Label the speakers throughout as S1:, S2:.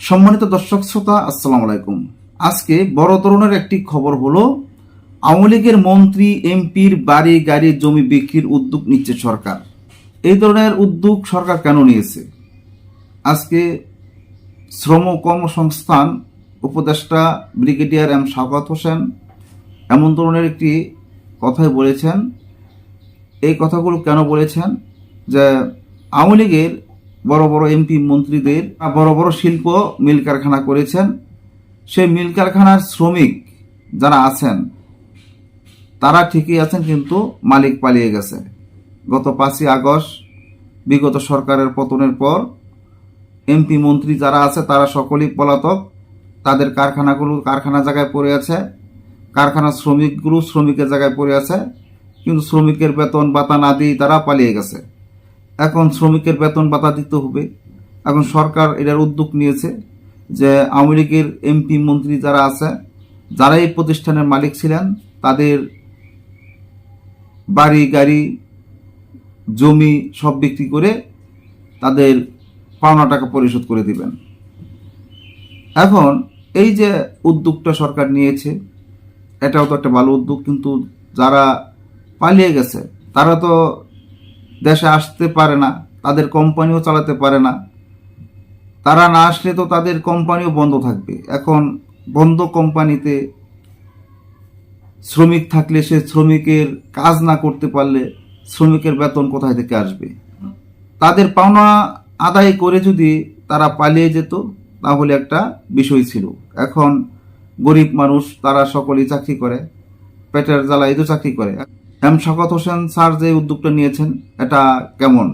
S1: সম্মানিত দর্শক শ্রোতা, আসসালামু আলাইকুম। আজকে বড় ধরনের একটি খবর হলো, আওয়ামী লীগের মন্ত্রী, এমপির বাড়ি, গাড়ি, জমি বিক্রির উদ্যোগ নিচ্ছে সরকার। এই ধরনের উদ্যোগ সরকার কেন নিয়েছে? আজকে শ্রম কর্মসংস্থান উপদেষ্টা ব্রিগেডিয়ার এম শাওকাত হোসেন এমন ধরনের একটি কথাই বলেছেন। এই কথাগুলো কেন বলেছেন? যে আওয়ামী লীগের বড় বড় এমপি মন্ত্রীদের বড় বড় শিল্প মিল কারখানা করেছেন। সেই মিল কারখানার শ্রমিক যারা আছেন, তারা ঠিকই আছেন কিন্তু মালিক পালিয়ে গেছে। গত পাঁচই আগস্ট, বিগত সরকারের পতনের পর এমপি মন্ত্রী যারা আছে, তারা সকলেই পলাতক। তাদের কারখানাগুলো কারখানা জায়গায় পড়ে আছে কারখানার শ্রমিকগুলো শ্রমিকের জায়গায় পড়ে আছে, কিন্তু শ্রমিকের বেতন ভাতা না দিয়ে তারা পালিয়ে গেছে। এখন শ্রমিকের বেতন ভাতা দিতে হবে। এখন সরকার এটার উদ্যোগ নিয়েছে যে আওয়ামী লীগের এমপি মন্ত্রী যারা আছে যারা এই প্রতিষ্ঠানের মালিক ছিলেন, তাদের বাড়ি, গাড়ি, জমি সব বিক্রি করে তাদের পাওনা টাকা পরিশোধ করে দিবেন। এখন এই যে উদ্যোগটা সরকার নিয়েছে, এটাও তো একটা ভালো উদ্যোগ, কিন্তু যারা পালিয়ে গেছে, তারা তো দেশে আসতে পারে না, তাদের কোম্পানিও চালাতে পারে না। তারা না আসলে তো তাদের কোম্পানিও বন্ধ থাকবে। এখন বন্ধ কোম্পানিতে শ্রমিক থাকলে সে শ্রমিকের কাজ না করতে পারলে শ্রমিকের বেতন কোথায় থেকে আসবে? তাদের পাওনা আদায় করে যদি তারা পালিয়ে যেত, তাহলে একটা বিষয় ছিল। এখন গরিব মানুষ, তারা সকলেই চাকরি করে, পেটের জ্বালায় তো চাকরি করে। এম শকত হোসেন স্যার যে উদ্যোগটা নিয়েছেন, এটা কেমন?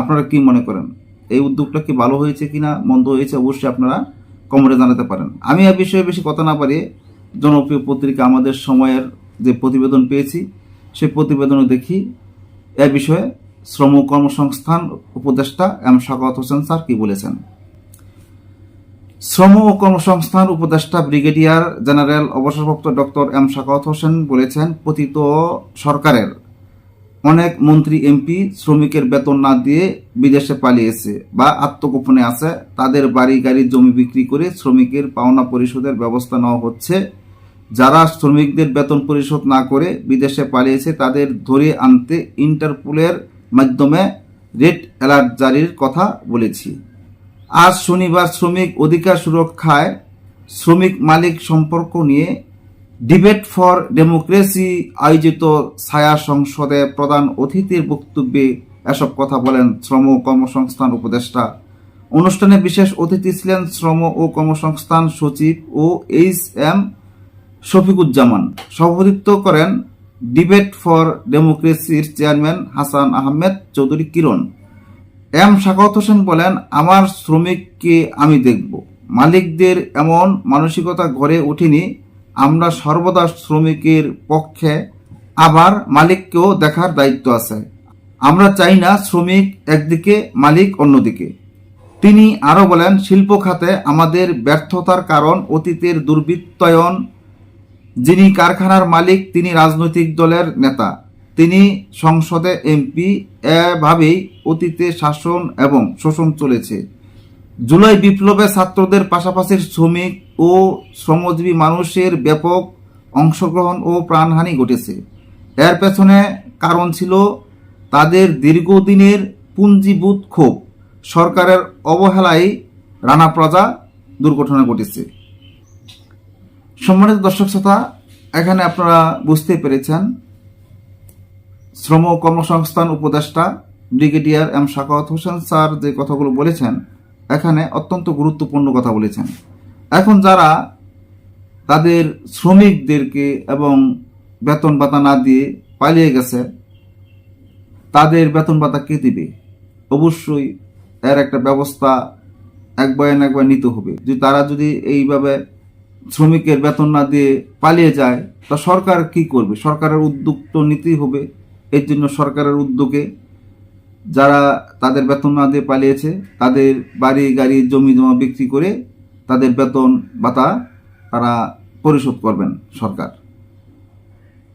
S1: আপনারা কি মনে করেন? এই উদ্যোগটা কি ভালো হয়েছে কিনা, মন্দ হয়েছে অবশ্যই আপনারা কমরে জানাতে পারেন। আমি এ বিষয়ে বেশি কথা না পারি জনপ্রিয় পত্রিকা আমাদের সময়ের যে প্রতিবেদন পেয়েছি, সেই প্রতিবেদনও দেখি। এ বিষয়ে শ্রম কর্মসংস্থান উপদেষ্টা এম শকত হোসেন স্যার কি বলেছেন? শ্রম ও কর্মসংস্থান উপদেষ্টা ব্রিগেডিয়ার জেনারেল অবসরপ্রাপ্ত ডক্টর এম শাকাওয়াত হোসেন বলেছেন, পতিত সরকারের অনেক মন্ত্রী, এমপি শ্রমিকের বেতন না দিয়ে বিদেশে পালিয়েছে বা আত্মগোপনে আছে। তাদের বাড়ি, গাড়ি, জমি বিক্রি করে শ্রমিকের পাওনা পরিশোধের ব্যবস্থা নেওয়া হচ্ছে। যারা শ্রমিকদের বেতন পরিশোধ না করে বিদেশে পালিয়েছে, তাদের ধরে আনতে ইন্টারপোলের মাধ্যমে রেড অ্যালার্ট জারির কথা বলেছি। আজ শনিবার শ্রমিক অধিকার সুরক্ষায় শ্রমিক মালিক সম্পর্ক নিয়ে ডিবেট ফর ডেমোক্রেসি আয়োজিত ছায়া সংসদে প্রধান অতিথির বক্তব্যে এসব কথা বলেন শ্রম ও কর্মসংস্থান উপদেষ্টা। অনুষ্ঠানে বিশেষ অতিথি ছিলেন শ্রম ও কর্মসংস্থান সচিব ও এইচ এম শফিকুজ্জামান। সভাপতিত্ব করেন ডিবেট ফর ডেমোক্রেসির চেয়ারম্যান হাসান আহমেদ চৌধুরী কিরণ। এম শাকাওত হোসেন বলেন, আমার শ্রমিককে আমি দেখব। মালিকদের এমন মানসিকতা গড়ে ওঠেনি আমরা সর্বদা শ্রমিকের পক্ষে। আবার মালিককেও দেখার দায়িত্ব আছে। আমরা চাই না শ্রমিক একদিকে, মালিক অন্যদিকে। তিনি আরও বলেন, শিল্প খাতে আমাদের ব্যর্থতার কারণ অতীতের দুর্বৃত্তায়ন। যিনি কারখানার মালিক, তিনি রাজনৈতিক দলের নেতা। তিনি সংসদে এমপি এভাবেই অতীতে শাসন এবং শোষণ চলেছে। জুলাই বিপ্লবে ছাত্রদের পাশাপাশি শ্রমিক ও শ্রমজীবী মানুষের ব্যাপক অংশগ্রহণ ও প্রাণহানি ঘটেছে। এর পেছনে কারণ ছিল তাদের দীর্ঘদিনের পুঞ্জীভূত ক্ষোভ। সরকারের অবহেলায় রানা প্রজা দুর্ঘটনা ঘটেছে। সম্মানিত দর্শক শ্রোতা, এখানে আপনারা বুঝতে পেরেছেন শ্রম ও কর্মসংস্থান উপদেষ্টা brigadier M Shakhawat Hossain sir যে কথাগুলো বলেছেন, এখানে অত্যন্ত গুরুত্বপূর্ণ কথা বলেছেন। এখন যারা তাদের শ্রমিকদেরকে এবং বেতন ভাতা না দিয়ে পালিয়ে গেছে, তাদের বেতন ভাতা কে দিবে? অবশ্যই এর একটা ব্যবস্থা এক বয়ান একবার নিতে হবে। যদি তারা যদি এইভাবে শ্রমিকের বেতন না দিয়ে পালিয়ে যায়, তা সরকার কি করবে? সরকারের উদ্যোগ তো নিতেই হবে। এর জন্য সরকারের উদ্যোগে যারা তাদের বেতন না দিয়ে পালিয়েছে, তাদের বাড়ি, গাড়ি, জমি জমা বিক্রি করে তাদের বেতন ভাতা তারা পরিশোধ করবেন সরকার।